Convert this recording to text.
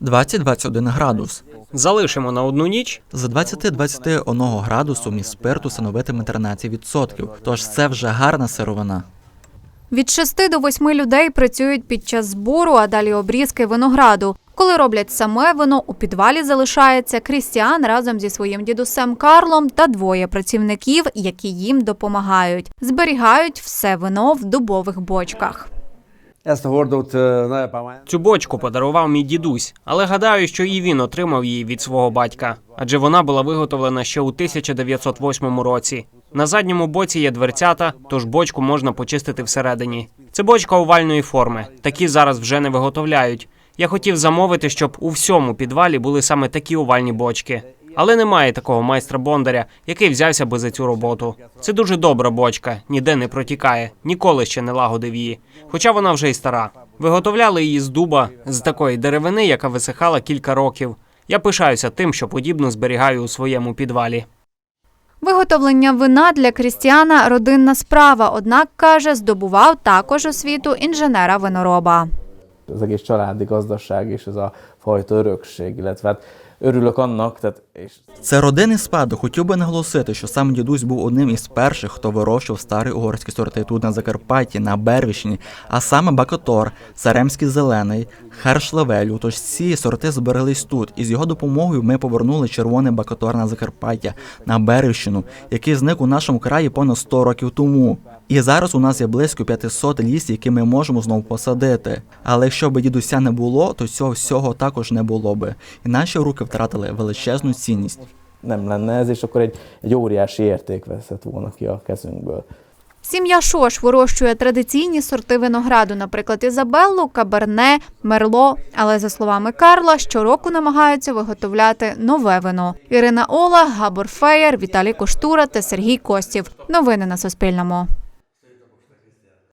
20-21 градус. Залишимо на одну ніч. З 20-21 градусу міст спирту становитиме 13%, тож це вже гарна сировина. Від 6 до 8 людей працюють під час збору, а далі обрізки винограду. Коли роблять саме вино, у підвалі залишається Крістіан разом зі своїм дідусем Карлом та двоє працівників, які їм допомагають. Зберігають все вино в дубових бочках. Цю бочку подарував мій дідусь, але гадаю, що і він отримав її від свого батька, адже вона була виготовлена ще у 1908 році. На задньому боці є дверцята, тож бочку можна почистити всередині. Це бочка овальної форми. Такі зараз вже не виготовляють. Я хотів замовити, щоб у всьому підвалі були саме такі овальні бочки. Але немає такого майстра бондаря, який взявся би за цю роботу. Це дуже добра бочка, ніде не протікає, ніколи ще не лагодив її. Хоча вона вже й стара. Виготовляли її з дуба, з такої деревини, яка висихала кілька років. Я пишаюся тим, що подібно зберігаю у своєму підвалі. Виготовлення вина для Крістіана родинна справа, однак каже, здобував також освіту інженера винороба. Az egész családi gazdaság és ez a fajta örökség, illetve hát örülök annak, tehát, és Це родинний спадок. Хотів би наголосити, що сам дідусь був одним із перших, хто вирощував старі угорські сорти тут на Закарпатті, на Бервіщині, а саме Бакотор, Царемський зелений, Хершлевелю. Тож ці сорти збереглись тут. І з його допомогою ми повернули червоний Бакотор на Закарпаття, на Бервіщину, який зник у нашому краї понад 100 років тому. І зараз у нас є близько 500 лісів, які ми можемо знову посадити. Але якщо б дідуся не було, то цього всього також не було би. І наші руки втратили величезну цінність. nem lenne ez, és akkor egy, egy óriási érték veszett volna ki a kezünkből. Сім'я Шош вирощує традиційні сорти винограду, наприклад, Ізабеллу, Каберне, Мерло. Але за словами Карла, щороку намагаються виготовляти нове вино. Ірина Ола, Габор Феєр, Віталій Коштура та Сергій Костів. Новини на Суспільному.